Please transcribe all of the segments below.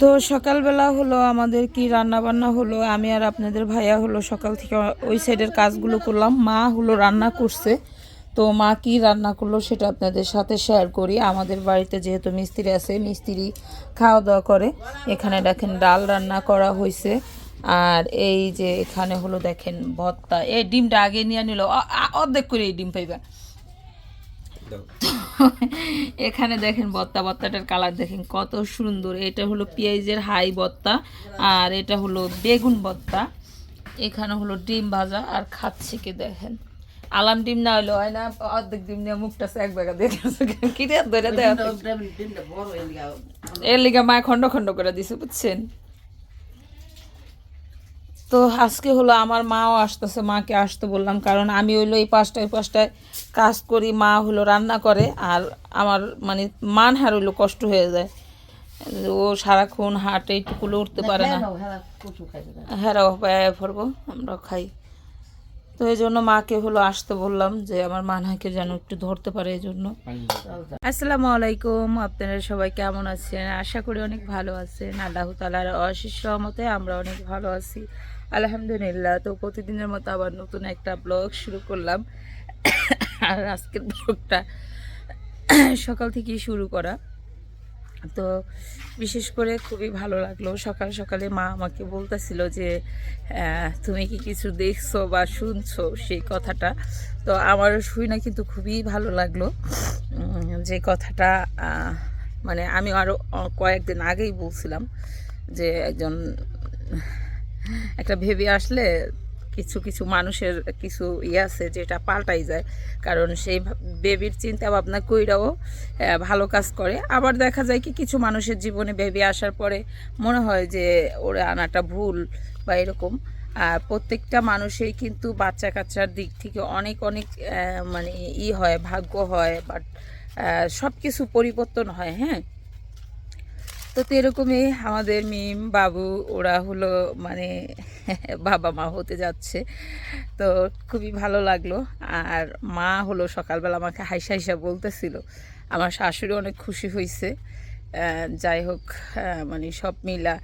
তো সকালবেলা হলো আমাদের কি রান্না বান্না হলো, আমি আর আপনাদের ভাইয়া হলো সকাল থেকে ওই সাইডের কাজগুলো করলাম। মা হলো রান্না করছে। তো মা কি রান্না করল সেটা আপনাদের সাথে শেয়ার করি। আমাদের বাড়িতে যেহেতু মিস্ত্রি আছে, মিস্ত্রি খাওয়া দাওয়া করে। এখানে দেখেন ডাল রান্না করা হয়েছে আর এই যে এখানে হলো দেখেন ভত্তা এই ডিমটা আগে নিয়ে নিল। অর্ধেক করে এই ডিম পাইবা। এখানে দেখেন বত্তা বত্তাটার কালার দেখেন কত সুন্দর। এটা হলো পেঁয়াজের হাই বত্তা আর এটা হলো বেগুন বত্তা। এখানে হলো ডিম ভাজা আর খাচ্ছি কি দেখেন। আলাম ডিম না হলো হয় না অর্ধেক ডিম নিয়ে মুখটা এক বেগা দেখেছে কি ধরে দেয় এর লিগে মায় খন্ড খন্ড করে দিছে বুঝছেন? তো আজকে হলো আমার মাও আসতেছে মাকে আসতে বললাম কারণ আমি হইল এই পাঁচটায় পাঁচটায় কাজ করি মা হলো রান্না করে আর আমার মানে মান হার হইল কষ্ট হয়ে যায়। ও সারাক্ষণ হাটে একটুকুলো উঠতে পারে না। হ্যাঁ পায়ে আমরা খাই। তো এই জন্য মাকে হলো আসতে বললাম যে আমার মানহাকে যেন একটু ধরতে পারে এই জন্য। আসসালামু আলাইকুম, আপনারা সবাই কেমন আছেন? আশা করি অনেক ভালো আছেন। আল্লাহ তালার অশেষ সহমতে আমরা অনেক ভালো আছি। আলহামদুলিল্লাহ, তো প্রতিদিনের মতো আবার নতুন একটা ব্লগ শুরু করলাম। আর আজকের ব্লগটা সকাল থেকেই শুরু করা। তো বিশেষ করে খুবই ভালো লাগল। সকাল সকালে মা আমাকে বলতেছিল যে তুমি কি কিছু দেখছ বা শুনছো? সেই কথাটা। তো আমার শুই না কিন্তু খুবই ভালো লাগল। যে কথাটা মানে আমি আরও কয়েকদিন আগেই বলছিলাম যে, একজন, একটা ভেবে আসলে কিছু কিছু মানুষের কিছু ইয়ে আছে যেটা পাল্টাই যায়। কারণ সেই বেবির চিন্তা ভাবনা কইরাও ভালো কাজ করে। আবার দেখা যায় কি কিছু মানুষের জীবনে বেবি আসার পরে মনে হয় যে ওরা আনাটা ভুল বা এরকম। আর প্রত্যেকটা মানুষের কিন্তু বাচ্চা কাচ্চার দিক থেকে অনেক অনেক মানে ই হয়, ভাগ্য হয়, বাট সব কিছু পরিবর্তন হয় হ্যাঁ? তো তো এরকমই আমাদের মিম, বাবু, ওরা হলো মানে বাবা মা হতে যাচ্ছে। তো খুবই ভালো লাগল। আর মা হলো সকালবেলা আমাকে হাইসা হাইসা বলতেছিল। আমার শাশুড়ি অনেক খুশি হয়েছে যাই হোক মানে সব মিলা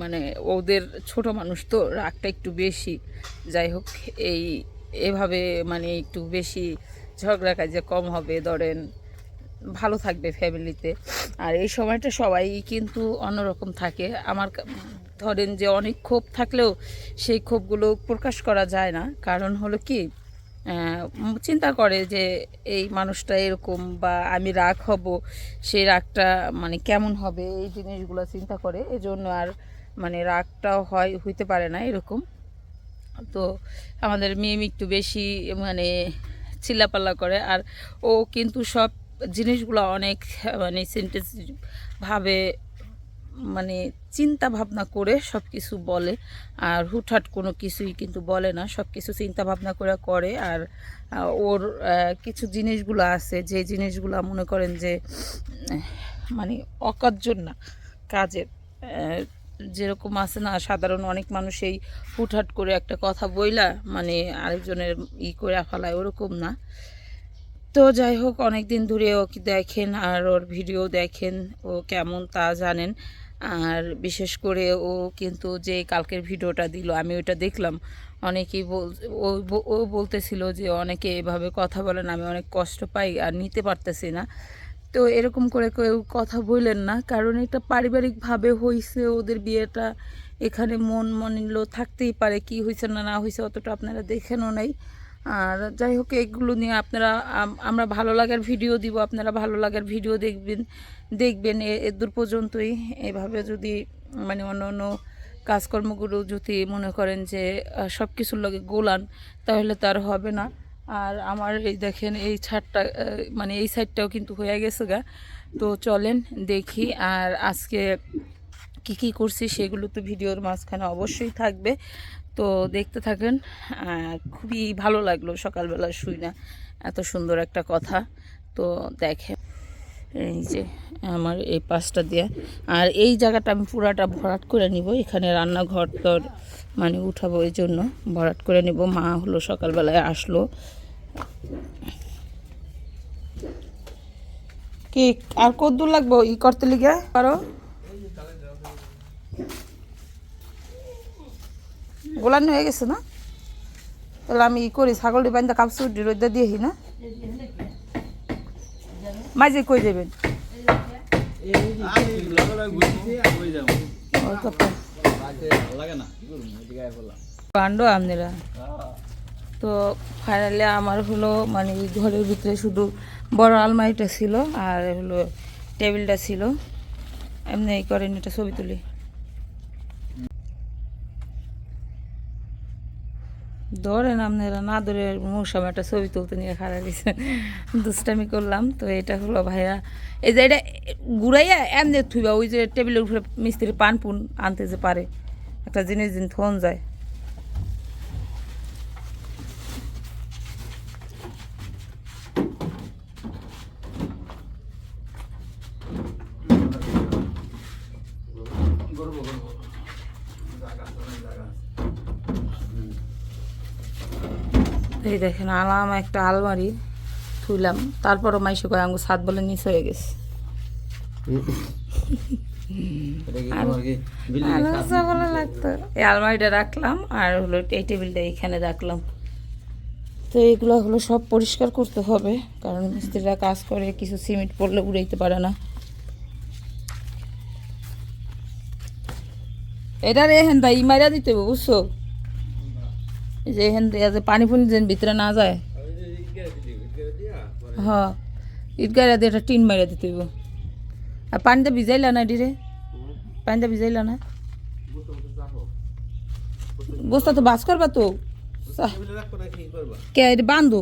মানে ওদের ছোট মানুষ তো, রাগটা একটু বেশি। যাই হোক, এই, এভাবে মানে একটু বেশি ঝগড়া কাজে কম হবে, ধরেন ভালো থাকবে ফ্যামিলিতে। আর এই সময়টা সবাই কিন্তু অন্যরকম থাকে। আমার ধরেন যে অনেক ক্ষোভ থাকলেও সেই ক্ষোভগুলো প্রকাশ করা যায় না। কারণ হলো কি চিন্তা করে যে এই মানুষটা এরকম বা আমি রাগ হব সেই রাগটা মানে কেমন হবে, এই জিনিসগুলো চিন্তা করে। এজন্য আর মানে রাগটাও হয়, হইতে পারে না এরকম। তো আমাদের মেয়ে একটু বেশি মানে চিল্লাপাল্লা করে। আর ও কিন্তু সব জিনিসগুলো অনেক মানে ভাবে মানে চিন্তা ভাবনা করে সব কিছু বলে। আর হুটহাট কোনো কিছুই কিন্তু বলে না সব কিছু চিন্তা ভাবনা করে করে। আর ওর কিছু জিনিসগুলো আছে, যে জিনিসগুলো মনে করেন যে মানে অকার্যর না, কাজের যেরকম আছে না, সাধারণ অনেক মানুষ এই হুটহাট করে একটা কথা বইলা মানে আরেকজনের ই করে ফেলায়, ওরকম না। তো যাই হোক অনেক দিন ধরে ওকে দেখেন আর ওর ভিডিও দেখেন, ও কেমন তা জানেন। আর বিশেষ করে ও কিন্তু যে কালকের ভিডিওটা দিল, আমি ওটা দেখলাম। অনেকেই বল, ও বলতেছিল যে অনেকে এভাবে কথা বলেন, আমি অনেক কষ্ট পাই আর নিতে পারতেছি না। তো এরকম করে কেউ কথা বললেন না, কারণ এটা পারিবারিকভাবে হয়েছে ওদের বিয়েটা এখানে মন মনিল থাকতেই পারে, কি হয়েছে না না হয়েছে অতটা আপনারা দেখেনও নাই। আর যাই হোক, এগুলো নিয়ে আপনারা আমরা ভালো লাগার ভিডিও দিব, আপনারা ভালো লাগার ভিডিও দেখবেন দেখবেন এ- দূর পর্যন্তই। এভাবে যদি মানে অন্য অন্য কাজকর্মগুলো যদি মনে করেন যে সব কিছুর লগে গোলান, তাহলে তার হবে না। আর আমার এই দেখেন, এই ছাদটা মানে এই সাইডটাও কিন্তু হয়ে গেছে গা। তো চলেন দেখি, আর আজকে কি কি করছি সেগুলো তো ভিডিওর মাঝখানে অবশ্যই থাকবে। তো দেখতে থাকেন খুবই ভালো লাগল সকালবেলা শুই না, এত সুন্দর একটা কথা। তো দেখেন, এই যে আমার এই পাশটা দিয়ে, আর এই জায়গাটা আমি পুরাটা ভরাট করে নিব, এখানে রান্নাঘর তোর মানে উঠাবো এই জন্য, ভরাট করে নিব। মা হলো সকালবেলায় আসলো। কি, আর কত দূর লাগবো? ই করতে লিগে? পারো? গোলান হয়ে গেছে না? তাহলে আমি ই করি, ছাগলটি বান্ধা কাপড় রোদা দিয়েহি না? মাঝে কই যাবেন? কাণ্ড আপনারা। তো ফাইনালি আমার হলো মানে ঘরের ভিতরে শুধু বড় আলমারিটা ছিল আর হলো টেবিলটা ছিল। এমনি করেন এটা ছবি তুলি। ধরেন আপনারা না ধরে মৌসুমে একটা ছবি তুলতে নিয়ে খারাপ দিচ্ছে দুষ্টামি করলাম। তো এটা হলো ভাইয়া, এই যে এটা ঘুরাইয়া এমনি থুইবা ওই যে টেবিলের উপরে মিস্ত্রি পান পুন আনতে যে পারে, একটা জিনিস দিন থন যায়। এই দেখেন আলাম একটা আলমারি থুইলাম। তারপরও মাইসে কয় আঙ্গু সাত বলে নিচ হয়ে গেছে। আরও ভালো লাগতো। এই আলমারিটা রাখলাম আর হলো এই টেবিলটা এখানে রাখলাম। তো এগুলো হলো সব পরিষ্কার করতে হবে কারণ মিস্ত্রিরা কাজ করে কিছু সিমেন্ট পড়লে উড়াইতে পারে না। এটা রে হেন ই মাইরা দিতে হবে বুঝছ? যে দিয়া যে পানি ফুনি যেন ভিতরে না যায় হ্যাঁ ইট গাড়ি দিয়ে একটা টিন মাইরা দিতে হইব আর পানিটা ভিজাইলা না ডিরে পানিটা ভিজাইলা না বস্তা তো বাস করবা তো কে এটা বান্ধো।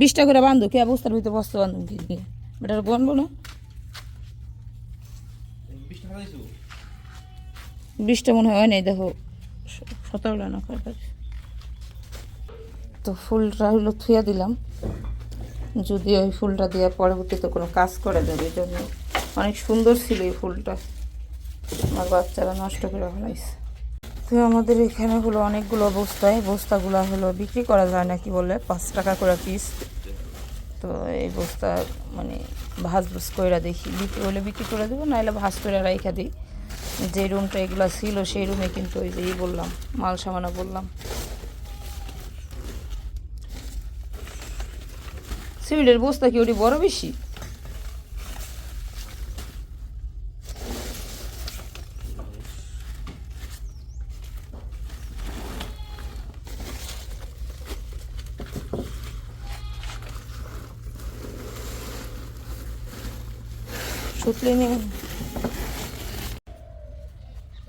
বিশটা করে বান্ধো। কে বস্তার ভিতরে বস্তা বান্ধো। কি বেটা বনবো না বিশটা মনে হয় নাই দেখো। সতেরোটা না কয়টা তো ফুলটা হলো থুয়া দিলাম। যদি ওই ফুলটা দিয়ে পরবর্তীতে কোনো কাজ করে দেবে এই জন্য অনেক সুন্দর ছিল এই ফুলটা। আমার বাচ্চারা নষ্ট করে ফেলাইছে। তো আমাদের এখানে হলো অনেকগুলো বস্তায় বস্তাগুলো হলো বিক্রি করা যায় না কি বলে? পাঁচ টাকা করে পিস তো এই বস্তা মানে ভাজ ভাজ করে দেখি। বিক্রি হলে বিক্রি করে দেবো নাহলে ভাজ করে রাইখা দিই। যে রুমটা এগুলো ছিল সেই রুমে কিন্তু ওই যেই বললাম, মাল সামানা বললাম। সিমেন্টের বস্তা কি ওটি বড় বেশি?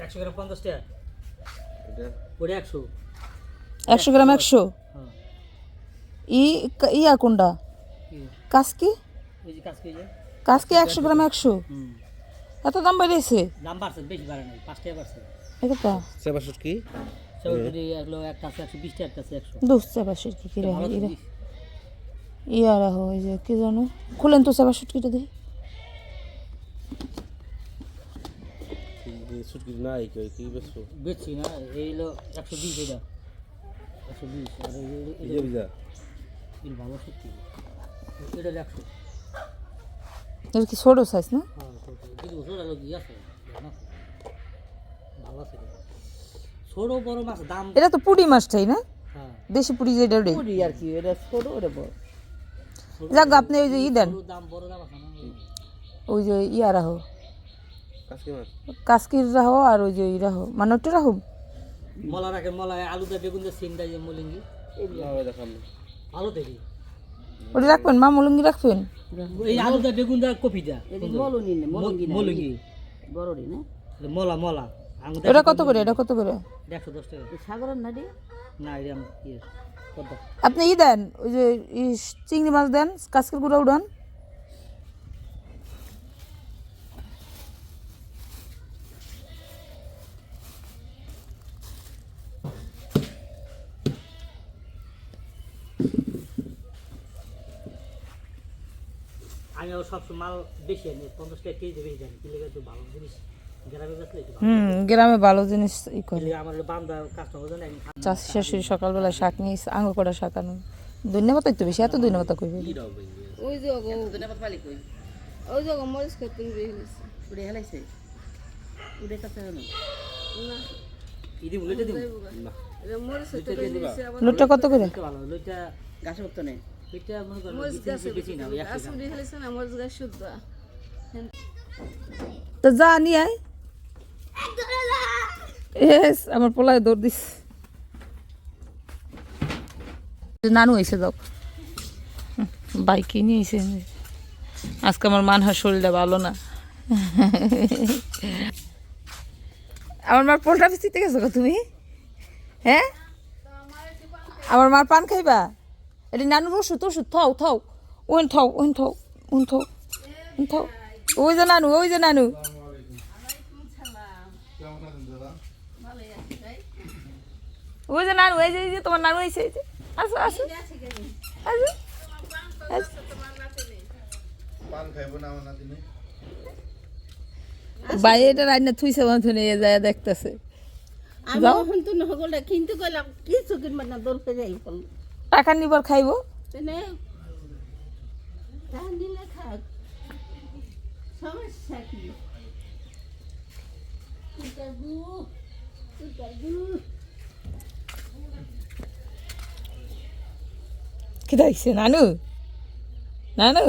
একশো গ্রাম পঞ্চাশ টাকা। একশো। একশো গ্রাম একশো? হ্যাঁ। ই ইয়া কোনটা? কাসকি? কাসকি একশো গ্রাম একশো। হুম। এত দাম বেড়েছে? দাম বাড়ছে বেশি বাড়ে নাই পাঁচ টাকা বাড়ছে। এটা সেবাসুট কি? সেগুলো এগুলো একটা আছে একশো বিশ টাকা একটা আছে একশো। কি কি রাখে যে কি জানো? খুলেন তো কিটা দেখি। সুটকি না এই কি বেচছি না এই হলো একশো বিশ এটা। একশো বিশ আর এই- ভালো এটা একশো এটা কি ছোট সাইজ না? হ্যাঁ আলো দিয়ে। ছোট বড় মাছ দাম এটা তো পুঁটি মাছটাই না? হ্যাঁ। দেশি পুঁটি যেটা ওটাই। আর কি এটা ছোট ওটা বড়। যাক আপনি ওই যে ই দেন। দাম বড় দাম ওই যে ইয়া রাখো কাসকি মাছ। কাসকির রাখো আর ওই যে ই রাখো মানে ওটা রাখো মলা রাখেন মলা আলু দা বেগুন দা সিম দা যে মলিঙ্গি। ভালো দেখি। ওটা রাখবেন? মা মলঙ্গি রাখবেন? এই আলুটা বেগুন দা কপি দা। না এটা মলা মলা। এটা কত করে এটা কত করে? একশো দশ টাকা। সাগরের নাডি না এটা ইয়ে। আপনি ই দেন ওই যে ই চিংড়ি মাছ দেন কাসকির গুঁড়া উড়ান আমি সবসময় মাল বেশি আনি পঞ্চাশ টাকা কেজি বেশি জানি কি লেগে ভালো জিনিস গ্রামে ভালো। হুম গ্রামে ভালো জিনিস ই করে। চাষি শাশুড়ি সকালবেলা শাক নিয়ে আঙুর করা শাক আনুন। ধন্যবাদ তো বেশি এত ধন্যবাদ কইবে ওই যে ধন্যবাদ পালি কই? ওই মরিচ খেতে উড়ে হেলাইছে? উড়ে কাছে না। ইদি লইটা দিব। মরিচ লোটটা কত করে? লইটা গাছে উঠতো নেই লইটা মনে বেশি না ওই গাছ না মরিচ গাছ শুদ্ধ। তো যা নিয়ে আয়। এস আমার পোলায় দৌড় দিস নানু এসে যাও। বাইকে নিয়ে এসে আজকে আমার মানহার শরীরটা ভালো না। আমার মার পোলটা পিছিতে গেছো তুমি? হ্যাঁ? আমার মার পান খাইবা? এটা নানুর ওষুধ ওষুধ থাও থাও ওন থাও ওন থাও ওন থাও ওন থাও ওই যে নানু ওই যে নানু ওই যে নানু এই যে এই যে তোমার নানু এসে এই যে আসো আসো আসো আসো। পান খাইব না আমার নাতিনে বাইরে এটা রান্না থুইছে বাঁধু নিয়ে যায় দেখতেছে আমি কিনতে গেলাম কিছু কিনবার না যাই ফল টাকা নিবার খাইবো? দেখছে নানু? নানু?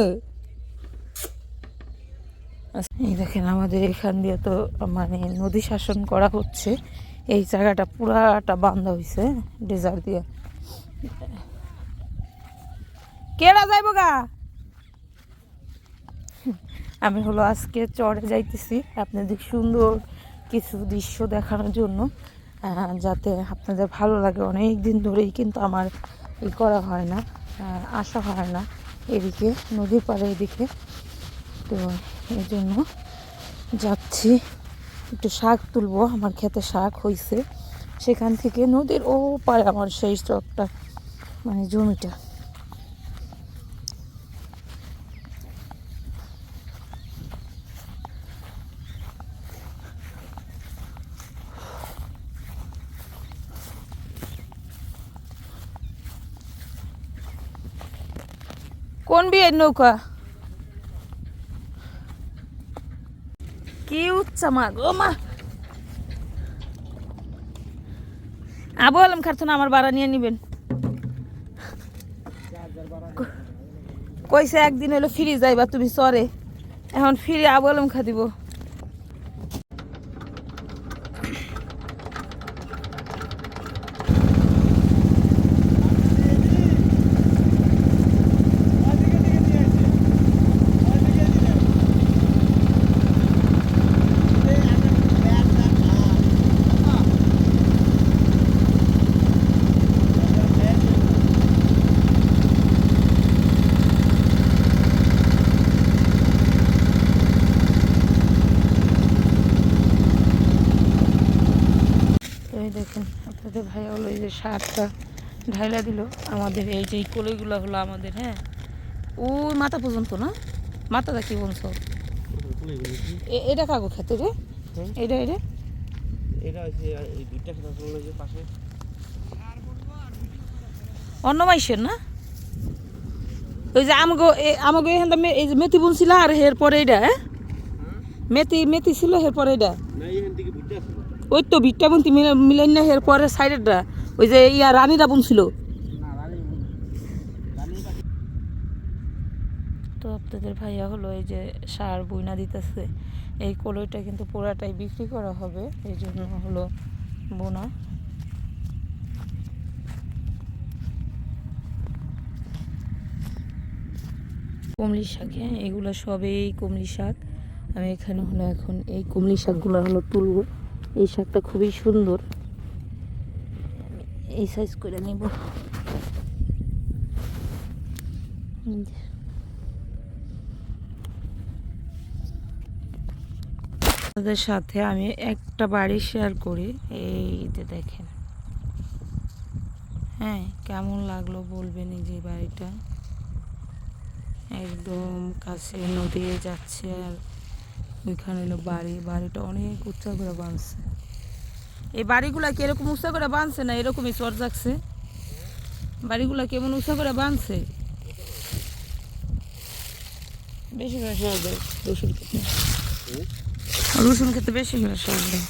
এই দেখেন আমাদের এখান দিয়ে তো মানে নদী শাসন করা হচ্ছে। এই জায়গাটা পুরাটা বান্ধা হয়েছে ডেজার দিয়ে। কেরা যাইব গা? আমি হলো আজকে চড়ে যাইতেছি আপনাদের সুন্দর কিছু দৃশ্য দেখানোর জন্য যাতে আপনাদের ভালো লাগে। অনেক দিন ধরেই কিন্তু আমার ই করা হয় না আসা হয় না এদিকে, নদীর পাড়ে এদিকে। তো এই জন্য যাচ্ছি, একটু শাক তুলবো। আমার খেতে শাক হয়েছে সেখান থেকে নদীর ও পারে আমার সেই চকটা মানে জমিটা কোন বিয়ের নৌকা কি উচ্চা মা গো মা আবু আলম খার্থনা আমার বাড়া নিয়ে নিবেন কইছে একদিন হলো ফিরি যাইবা তুমি সরে। এখন ফিরি আবলম খা দিব তো এই দেখেন আপনাদের শাকটা ঢাইলা দিল। আমাদের এই যে কলইগুলো হলো আমাদের হ্যাঁ? ওই মাথা পর্যন্ত না? মাথাটা কি বলছ? এটা কাগো খেতে রে। এটা এটা? অন্য মাইসের না? ওই যে আমাগো এখান থেকে এই যে মেথি বুনছিল আর এটা হ্যাঁ? মেথি মেথি ছিল এটা ওই তো বুনতি মিলেন না সাইডেরটা ওই যে ইয়া রানীরা বুনছিল। না রানী রানী তো আপনাদের ভাইয়া হলো এই যে সার বইনা দিতেছে। এই কলইটা কিন্তু পুরাটাই বিক্রি করা হবে এই জন্য হলো বোনা। কমলি শাক হ্যাঁ এগুলো সবই কমলি শাক। আমি এখানে হলো এখন এই কমলি শাকগুলো হলো তুলবো। এই শাকটা খুবই সুন্দর। এই সাইজ করে নিব আপনাদের সাথে আমি একটা বাড়ি শেয়ার করি, এই যে দেখেন। হ্যাঁ কেমন লাগল বলবেন এই যে বাড়িটা? একদম কাছে নদী যাচ্ছে আর ওইখানে হলো বাড়ি, বাড়িটা অনেক উঁচা করে বাঁধছে। এই বাড়িগুলা কি এরকম উঁচা করে বাঁধছে না এরকমই চর যাচ্ছে? বাড়িগুলা কেমন উঁচা করে বাঁধছে? বেশি করে দেয় রসুন খেতে। রসুন খেতে বেশি করে দেয়